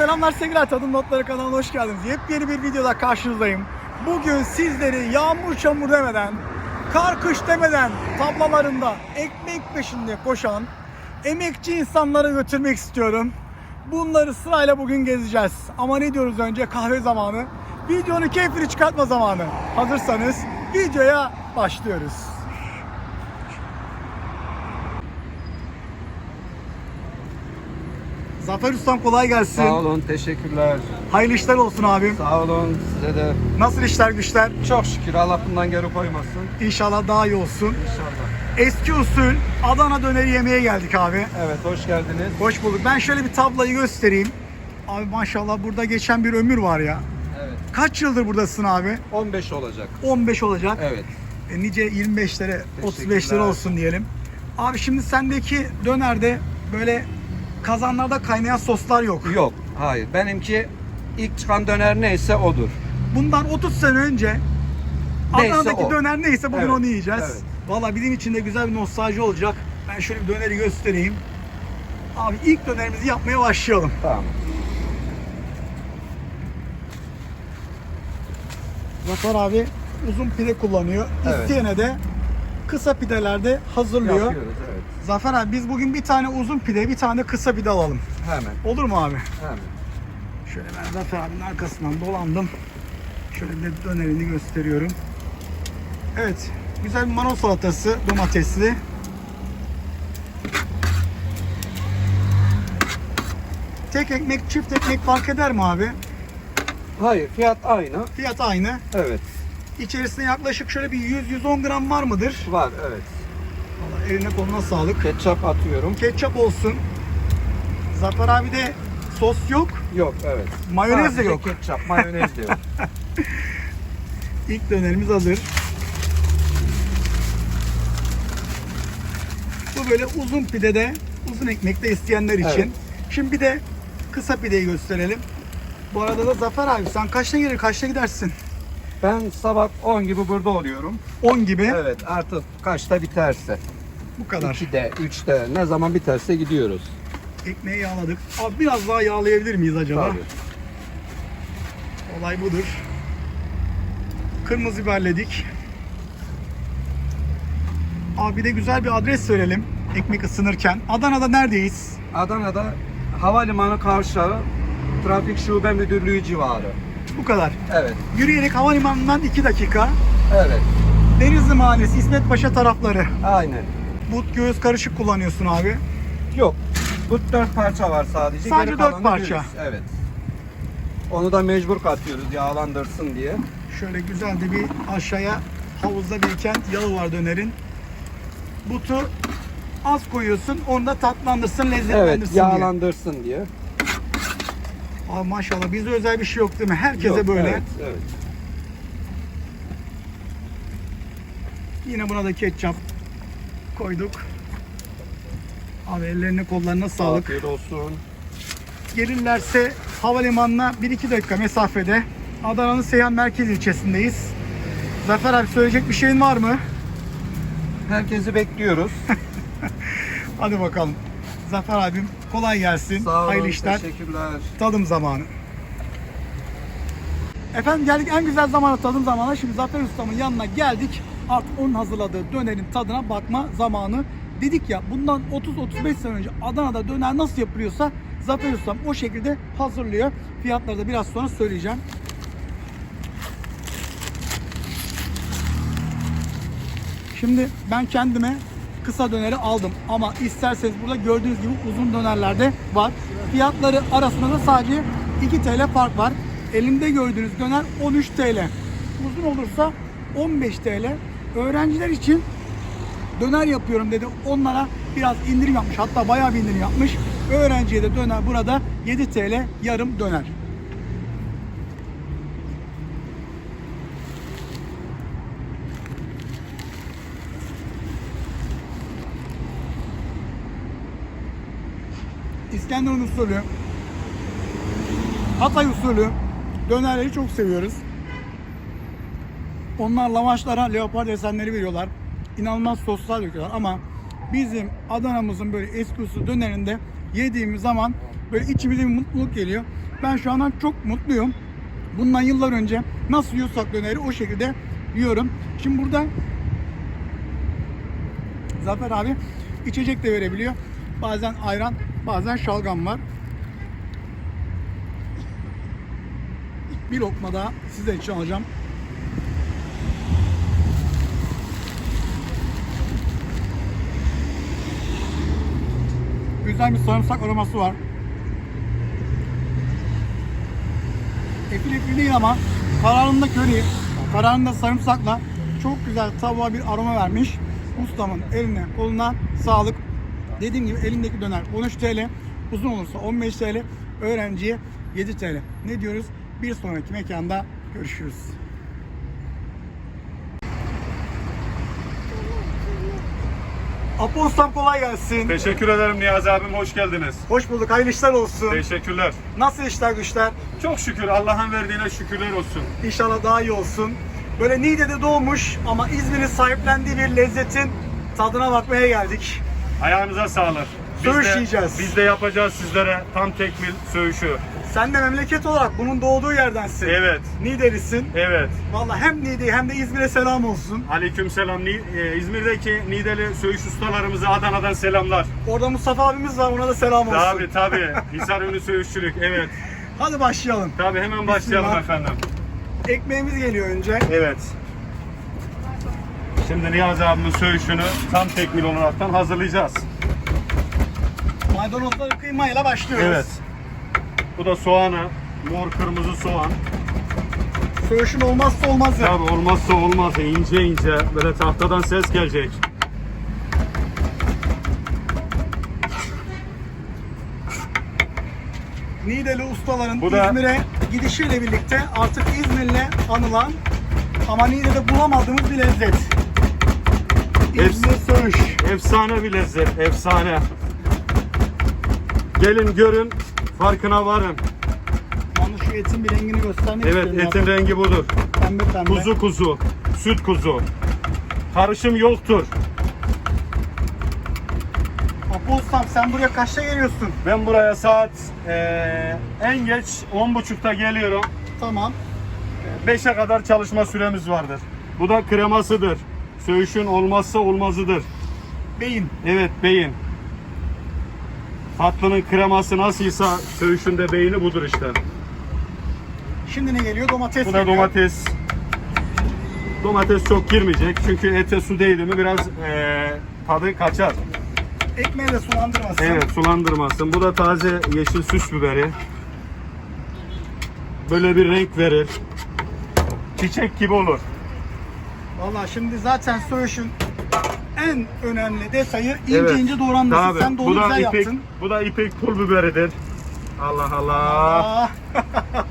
selamlar sevgiler Tadım Notları kanalına hoş geldiniz. Yepyeni bir videoda karşınızdayım. Bugün sizleri yağmur çamur demeden, kar kış demeden tablalarında ekmek peşinde koşan emekçi insanları götürmek istiyorum. Bunları sırayla bugün gezeceğiz. Ama ne diyoruz önce? Kahve zamanı. Videonun keyfini çıkartma zamanı. Hazırsanız videoya başlıyoruz. Zafer Ustam kolay gelsin. Sağ olun, teşekkürler. Hayırlı işler olsun abim. Sağ olun, size de. Nasıl işler güçler? Çok şükür Allah bundan geri koymasın. İnşallah daha iyi olsun. İnşallah. Eski usul Adana döneri yemeye geldik abi. Evet, hoş geldiniz. Hoş bulduk. Ben şöyle bir tablayı göstereyim. Abi maşallah burada geçen bir ömür var ya. Evet, Kaç yıldır buradasın abi? 15 olacak. 15 olacak. Evet. E, nice 25'lere, 35'lere Teşekkürler. olsun diyelim. Abi şimdi sendeki dönerde böyle kazanlarda kaynayan soslar yok. Yok, hayır. Benimki ilk çıkan döner neyse odur. Bundan 30 sene önce Neyse Adana'daki o. döner neyse bugün Evet, onu yiyeceğiz. evet. Valla bizim için de güzel bir nostalji olacak. Ben şöyle bir döneri göstereyim. Abi ilk dönerimizi yapmaya başlayalım. Tamam. Zafer abi uzun pide kullanıyor. Evet. İsteyene de kısa pidelerde hazırlıyor. Yapıyoruz, evet. Zafer abi biz bugün bir tane uzun pide, bir tane kısa pide alalım. Hemen, Olur mu abi? hemen. Şöyle ben Zafer abinin arkasından dolandım. Şöyle bir de dönerini gösteriyorum. Evet. Güzel bir mano salatası domatesli. Tek ekmek, çift ekmek fark eder mi abi? Hayır, fiyat aynı. Fiyat aynı. Evet, İçerisinde yaklaşık şöyle bir 100-110 gram var mıdır? var, evet. Vallahi eline koluna sağlık. Ketçap atıyorum. Ketçap olsun. Zafer abi de sos yok. Yok, evet. Mayonez de Sadece yok. Ketçap, mayonez de yok. İlk dönerimiz hazır. Bu böyle uzun pidede, uzun ekmekte isteyenler için. Evet. Şimdi bir de kısa pideyi gösterelim. Bu arada da Zafer abi sen kaçta gelir, kaçta gidersin? Ben sabah 10 gibi burada oluyorum. 10 gibi. Evet, artık kaçta biterse. Bu kadar. 2'de, 3'te ne zaman biterse gidiyoruz. Ekmeği yağladık. Abi biraz daha yağlayabilir miyiz acaba? Tabii. Olay budur. Kırmızı biberledik. Abi de güzel bir adres verelim. Ekmek ısınırken. Adana'da neredeyiz? Adana'da havalimanı kavşağı trafik şube müdürlüğü civarı. Bu kadar. Evet. Yürüyerek havalimanından 2 dakika. Evet. Denizli Mahallesi, İsmet Paşa tarafları. Aynen. But göğüs karışık kullanıyorsun abi. Yok. Bu dört parça var sadece. Sadece Geri dört kalanı parça. dürüst. Evet. Onu da mecbur katıyoruz yağlandırsın diye. Şöyle güzel de bir aşağıya havuzda biriken yağı var dönerin. Butu az koyuyorsun. Onu da tatlandırsın, lezzetlendirsin Evet, diye. yağlandırsın diye. Abi maşallah bizde özel bir şey yok değil mi? Herkese Yok, böyle. Evet, evet. Yine buna da ketçap koyduk. Abi ellerine kollarına sağlık. Afiyet olsun. Gelirlerse havalimanına 1-2 dakika mesafede Adana'nın Seyhan Merkez ilçesindeyiz. Zafer abi söyleyecek bir şeyin var mı? Herkesi bekliyoruz. Hadi bakalım. Zafer abim kolay gelsin. Sağ olun. Hayırlı işler. Teşekkürler. Tadım zamanı. Efendim geldik en güzel zamana tadım zamanı. Şimdi Zafer Ustam'ın yanına geldik. Artık onun hazırladığı dönerin tadına bakma zamanı. Dedik ya bundan 30-35 sene önce Adana'da döner nasıl yapılıyorsa Zafer Ustam o şekilde hazırlıyor. Fiyatları da biraz sonra söyleyeceğim. Şimdi ben kendime kısa döneri aldım ama isterseniz burada gördüğünüz gibi uzun dönerlerde var. Fiyatları arasında da sadece 2 TL fark var. Elimde gördüğünüz döner 13 TL. Uzun olursa 15 TL. Öğrenciler için döner yapıyorum dedi. Onlara biraz indirim yapmış. Hatta bayağı bir indirim yapmış. Öğrenciye de döner burada 7 TL yarım döner. İskenderun usulü, Hatay usulü dönerleri çok seviyoruz. Onlar lavaşlara leopar desenleri veriyorlar. İnanılmaz soslar döküyorlar ama bizim Adana'mızın böyle eski usul dönerinde yediğimiz zaman böyle içimize bir mutluluk geliyor. Ben şu andan çok mutluyum. Bundan yıllar önce nasıl yiyorsak döneri o şekilde yiyorum. Şimdi burada Zafer abi içecek de verebiliyor. Bazen ayran, bazen şalgam var. Bir lokma daha size için alacağım. Güzel bir sarımsak aroması var. Efil efil değil ama kararında köri, kararında sarımsakla çok güzel tavuğa bir aroma vermiş. Ustamın eline koluna sağlık. Dediğim gibi elindeki döner 13 TL, uzun olursa 15 TL, öğrenciye 7 TL. Ne diyoruz? Bir sonraki mekanda görüşürüz. Apo ustam kolay gelsin. Teşekkür ederim Niyazi abim hoş geldiniz. Hoş bulduk. Hayırlı işler olsun. Teşekkürler. Nasıl işler güçler? Çok şükür Allah'ın verdiğine şükürler olsun. İnşallah daha iyi olsun. Böyle Niğde'de doğmuş ama İzmir'in sahiplendiği bir lezzetin tadına bakmaya geldik. Ayağınıza sağlık. Biz Söğüş de- yiyeceğiz. Biz de yapacağız sizlere tam tekmil söğüşü. Sen de memleket olarak bunun doğduğu yerdensin. Evet. Niğdelisin. Evet. Vallahi hem Niğde'ye hem de İzmir'e selam olsun. Aleykümselam. Ni- e, İzmir'deki Nideli söğüş ustalarımıza Adana'dan selamlar. Orada Mustafa abimiz var ona da selam olsun. Tabi tabi. Hisar ünlü söğüşçülük. Evet. Hadi başlayalım. Tabi hemen başlayalım Bismillah. efendim. Ekmeğimiz geliyor önce. Evet. Şimdi Niyazi abimin söğüşünü tam tekmil olaraktan hazırlayacağız. Maydanozları kıymayla başlıyoruz. Evet. Bu da soğanı. Mor kırmızı soğan. Söğüşün olmazsa olmazı. Tabi olmazsa olmaz. ince ince böyle tahtadan ses gelecek. Niğdeli ustaların Bu da- İzmir'e gidişiyle birlikte artık İzmir'le anılan ama Niğde'de bulamadığımız bir lezzet. İzmir söğüş. Efsane bir lezzet. Efsane. Gelin görün. Farkına varın. Yalnız şu etin bir rengini göstermek Evet istiyorum. etin rengi budur. Pembe pembe. Kuzu kuzu. Süt kuzu. Karışım yoktur. Apo ustam sen buraya kaçta geliyorsun? Ben buraya saat eee, en geç 10.30'da geliyorum. Tamam. 5'e kadar çalışma süremiz vardır. Bu da kremasıdır. Söğüşün olmazsa olmazıdır. Beyin. Evet beyin. Tatlının kreması nasılsa söğüşün de beyni budur işte. Şimdi ne geliyor? Domates Bu da geliyor. domates. Domates çok girmeyecek çünkü ete su değdi mi biraz eee, tadı kaçar. Ekmeği de sulandırmasın. Evet sulandırmasın. Bu da taze yeşil süs biberi. Böyle bir renk verir. Çiçek gibi olur. Valla şimdi zaten söğüşün en önemli detayı ince Evet. ince doğranması. Tabii. Sen de bu onu da güzel ipek, yaptın. bu da ipek pul biberidir. Allah Allah. Aa.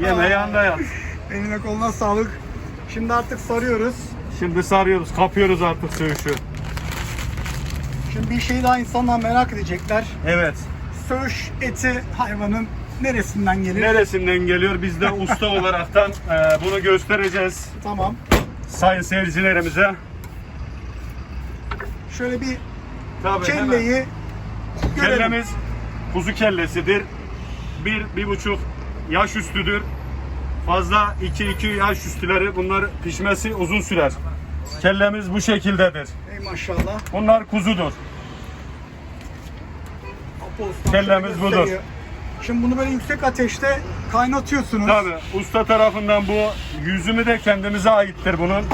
Yeme yanda yat. Eline koluna sağlık. Şimdi artık sarıyoruz. Şimdi sarıyoruz, kapıyoruz artık söğüşü. Şimdi bir şey daha insanlar merak edecekler. Evet. Söğüş eti hayvanın neresinden gelir? Neresinden geliyor? Biz de usta olaraktan e, bunu göstereceğiz Tamam. Sayın seyircilerimize. Şöyle bir Tabii hemen. kelleyi görelim. Kellemiz kuzu kellesidir. Bir, bir buçuk yaş üstüdür. Fazla iki, iki yaş üstüleri bunlar pişmesi uzun sürer. Kellemiz bu şekildedir. Ey maşallah. Bunlar kuzudur. Kellemiz budur. Şimdi bunu böyle yüksek ateşte kaynatıyorsunuz. Tabi usta tarafından bu yüzümü de kendimize aittir bunun.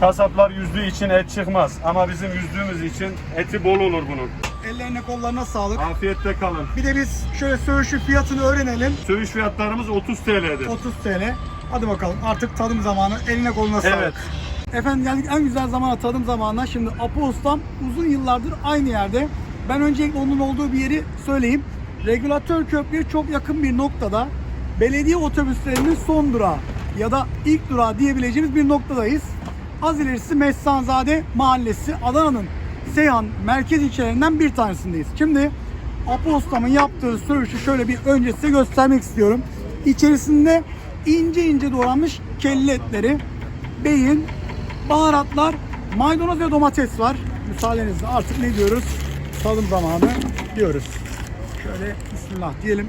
Kasaplar yüzdüğü için et çıkmaz ama bizim yüzdüğümüz için eti bol olur bunun. Ellerine kollarına sağlık. Afiyette kalın. Bir de biz şöyle söğüşü fiyatını öğrenelim. Söğüş fiyatlarımız 30 TL'dir. 30 TL. Hadi bakalım artık tadım zamanı. Eline koluna sağlık. Evet. Efendim geldik en güzel zamana tadım zamanına. Şimdi Apo Ustam uzun yıllardır aynı yerde. Ben öncelikle onun olduğu bir yeri söyleyeyim. Regülatör köprüye çok yakın bir noktada belediye otobüslerinin son durağı ya da ilk durağı diyebileceğimiz bir noktadayız. Az ilerisi Messanzade Mahallesi Adana'nın Seyhan merkez ilçelerinden bir tanesindeyiz. Şimdi Apo Ustam'ın yaptığı söğüşü şöyle bir önce size göstermek istiyorum. İçerisinde ince ince doğranmış kelle etleri, beyin, baharatlar, maydanoz ve domates var. Müsaadenizle artık ne diyoruz? Tadım zamanı diyoruz. Şöyle bismillah diyelim.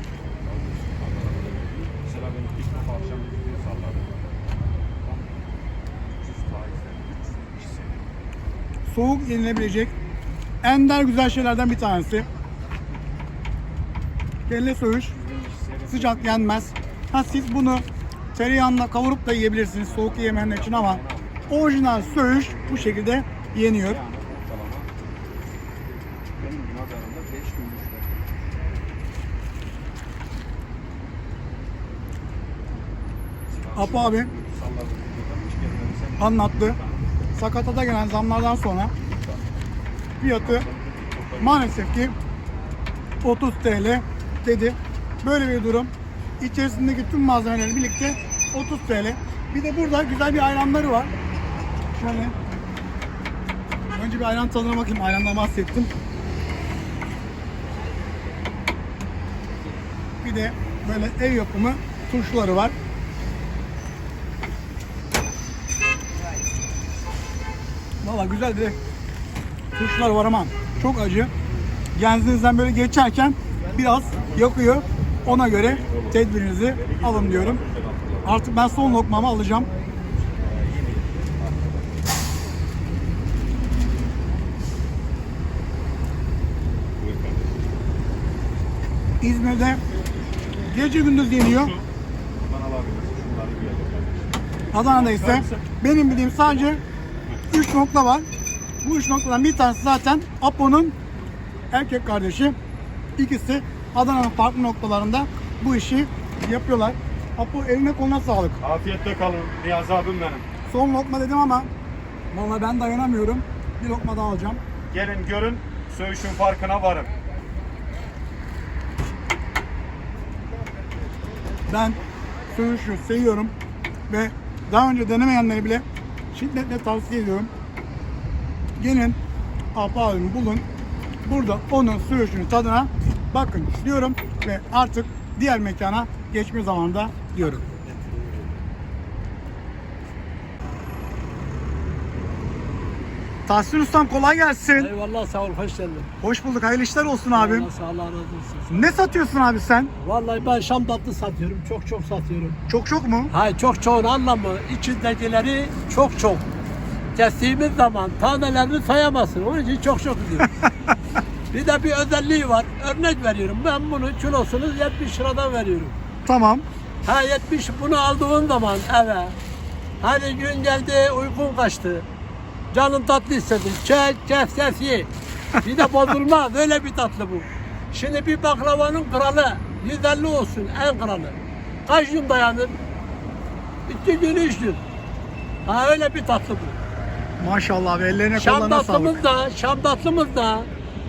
Mesela benim ilk defa. Soğuk yenilebilecek ender güzel şeylerden bir tanesi. Kelle söğüş sıcak yenmez. Ha siz bunu tereyağında kavurup da yiyebilirsiniz soğuk yemeyenler için ama orijinal söğüş bu şekilde yeniyor. Apo abi anlattı. Sakatata gelen zamlardan sonra fiyatı maalesef ki 30 TL dedi. Böyle bir durum. İçerisindeki tüm malzemeleri birlikte 30 TL. Bir de burada güzel bir ayranları var. Şöyle. Önce bir ayran tadına bakayım. Ayrandan bahsettim. Bir de böyle ev yapımı turşuları var. Valla güzel bir turşular var ama çok acı. Genzinizden böyle geçerken biraz yakıyor. Ona göre tedbirinizi alın diyorum. Artık ben son lokmamı alacağım. İzmir'de gece gündüz yeniyor. Adana'da ise benim bildiğim sadece 3 nokta var. Bu 3 noktadan bir tanesi zaten Apo'nun erkek kardeşi. İkisi Adana'nın farklı noktalarında bu işi yapıyorlar. Apo eline koluna sağlık. Afiyette kalın. Niyazi abim benim. Son lokma dedim ama vallahi ben dayanamıyorum. Bir lokma daha alacağım. Gelin görün. Söğüşün farkına varın. Ben söğüşü seviyorum ve daha önce denemeyenleri bile şiddetle tavsiye ediyorum. Gelin abimi bulun. Burada onun söğüşünün tadına bakın diyorum ve artık diğer mekana geçme zamanında diyorum. Tahsin Ustam kolay gelsin. Eyvallah sağ ol, hoş geldin. Hoş bulduk. Hayırlı işler olsun abim. Allah sağ ol, Allah razı olsun. Ne satıyorsun abi sen? Vallahi ben Şam tatlı satıyorum, çok çok satıyorum. Çok çok mu? Hayır çok çoğun anlamı, içindekileri çok çok. Kestiğimiz zaman tanelerini sayamazsın, onun için çok çok diyorum. bir de bir özelliği var, örnek veriyorum. Ben bunu kilosunu 70 liradan veriyorum. Tamam. Ha 70 bunu aldığın zaman eve. Hani gün geldi uykun kaçtı. Canın tatlı istedi. Çek, kes, ye. Bir de bozulma. Böyle bir tatlı bu. Şimdi bir baklavanın kralı 150 olsun en kralı. Kaç gün dayanır? İki gün, üç gün. Ha öyle bir tatlı bu. Maşallah abi ellerine Şam kollarına sağlık. tatlımız da, Şam tatlımız da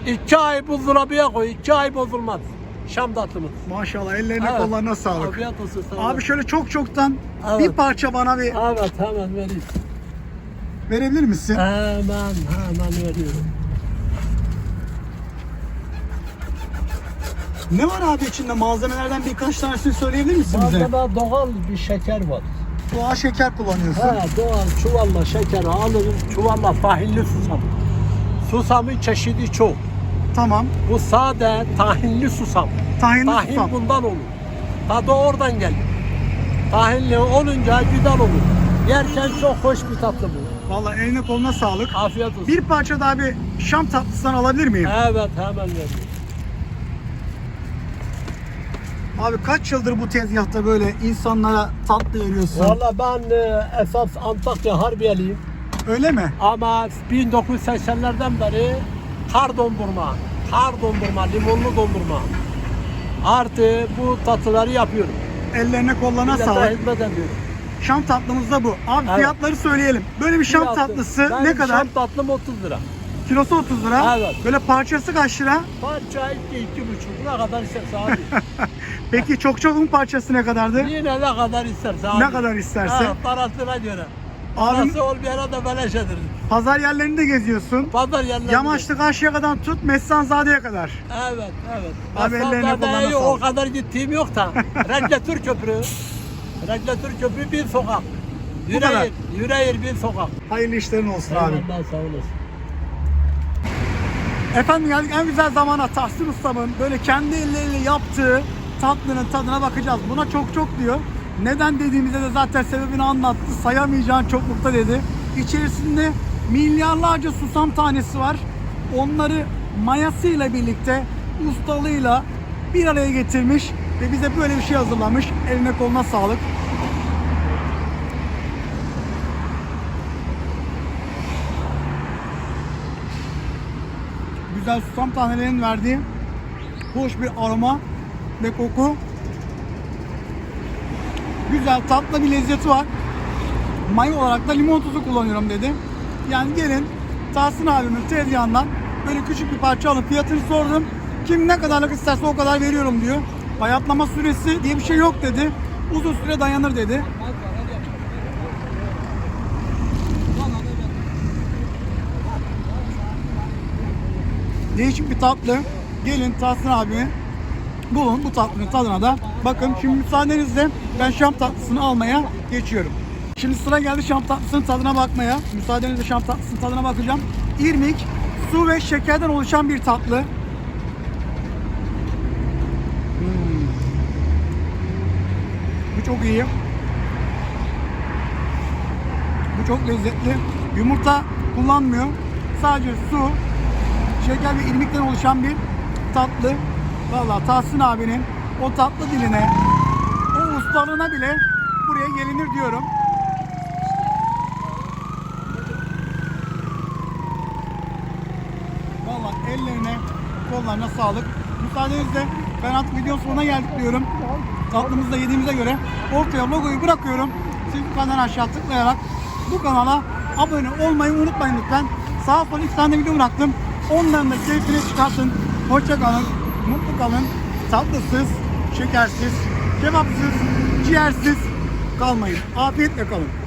iki ay buzdolabıya koy. iki ay bozulmaz. Şam tatlımız. Maşallah ellerine Evet. kollarına sağlık. Afiyet olsun sana. Abi şöyle çok çoktan Evet. bir parça bana bir Evet hemen vereyim. Verebilir misin? Hemen hemen veriyorum. Ne var abi içinde malzemelerden birkaç tanesini söyleyebilir misin bize? Malzeme doğal bir şeker var. Doğal şeker kullanıyorsun. Ha, doğal çuvalla şekeri alırım, çuvalla tahinli susam. Susamın çeşidi çok. Tamam. Bu sade tahinli susam. Tahinli Tahin susam. bundan olur. Tadı oradan gelir. Tahinli olunca güzel olur. Yerken çok hoş bir tatlı bu. Vallahi eline koluna sağlık. Afiyet olsun. Bir parça daha bir Şam tatlısından alabilir miyim? Evet hemen veriyorum. Abi kaç yıldır bu tezgahta böyle insanlara tatlı veriyorsun? Valla ben e, esas Antakya Harbiyeliyim. Öyle mi? Ama 1980'lerden beri kar dondurma, kar dondurma, limonlu dondurma. Artı bu tatlıları yapıyorum. Ellerine kollarına Millete sağlık. hizmet ediyorum. Şam tatlımız da bu. Abi Evet. fiyatları söyleyelim. Böyle bir Şam Fiyatı- tatlısı Benim ne kadar? Şam tatlım 30 lira. Kilosu 30 lira. Evet. Böyle parçası kaç lira? Parça 2 iki buçuk ne kadar isterse abi. Peki çok çoğun parçası ne kadardı? Yine ne kadar isterse abi. Ne kadar isterse. Ha, parasına göre. Abim- Parası olmayana da beleş ederiz. Pazar yerlerinde geziyorsun. Pazar yerlerinde. Yamaçlı Karşıyaka'dan tut Messanzade'ye kadar. Evet, evet. Abi ellerine kollarına o kadar gittiğim yok da. Regülatör Köprü. Regülatör Köprü bir sokak. Kadar. Yüreğir, yüreğir bir sokak. Hayırlı işlerin olsun abi. Eyvallah sağ olasın. Efendim geldik en güzel zamana Tahsin Ustam'ın böyle kendi elleriyle yaptığı tatlının tadına bakacağız. Buna çok çok diyor. Neden dediğimizde de zaten sebebini anlattı. Sayamayacağın çoklukta dedi. İçerisinde milyarlarca susam tanesi var. Onları mayasıyla birlikte ustalığıyla bir araya getirmiş ve bize böyle bir şey hazırlamış. Eline koluna sağlık. güzel susam tanelerinin verdiği hoş bir aroma ve koku. Güzel tatlı bir lezzeti var. May olarak da limon tuzu kullanıyorum dedi. Yani gelin Tahsin abimin tezgahından böyle küçük bir parça alıp fiyatını sordum. Kim ne kadarlık isterse o kadar veriyorum diyor. Bayatlama süresi diye bir şey yok dedi. Uzun süre dayanır dedi. Değişik bir tatlı. Gelin Tahsin abimi bulun bu tatlının tadına da. Bakın şimdi müsaadenizle ben şam tatlısını almaya geçiyorum. Şimdi sıra geldi şam tatlısının tadına bakmaya. Müsaadenizle şam tatlısının tadına bakacağım. İrmik, su ve şekerden oluşan bir tatlı. Hmm. Bu çok iyi. Bu çok lezzetli. Yumurta kullanmıyor. Sadece su, şeker ve irmikten oluşan bir tatlı. Valla Tahsin abinin o tatlı diline, o ustalığına bile buraya gelinir diyorum. Valla ellerine, kollarına sağlık. Müsaadenizle ben artık videonun sonuna geldik diyorum. Tatlımızı da yediğimize göre ortaya logoyu bırakıyorum. Siz bu kanaldan aşağı tıklayarak bu kanala abone olmayı unutmayın lütfen. Sağ sol iki tane video bıraktım. Onların da keyfini çıkartın. Hoşça kalın, mutlu kalın. Tatlısız, şekersiz, kebapsız, ciğersiz kalmayın. Afiyetle kalın.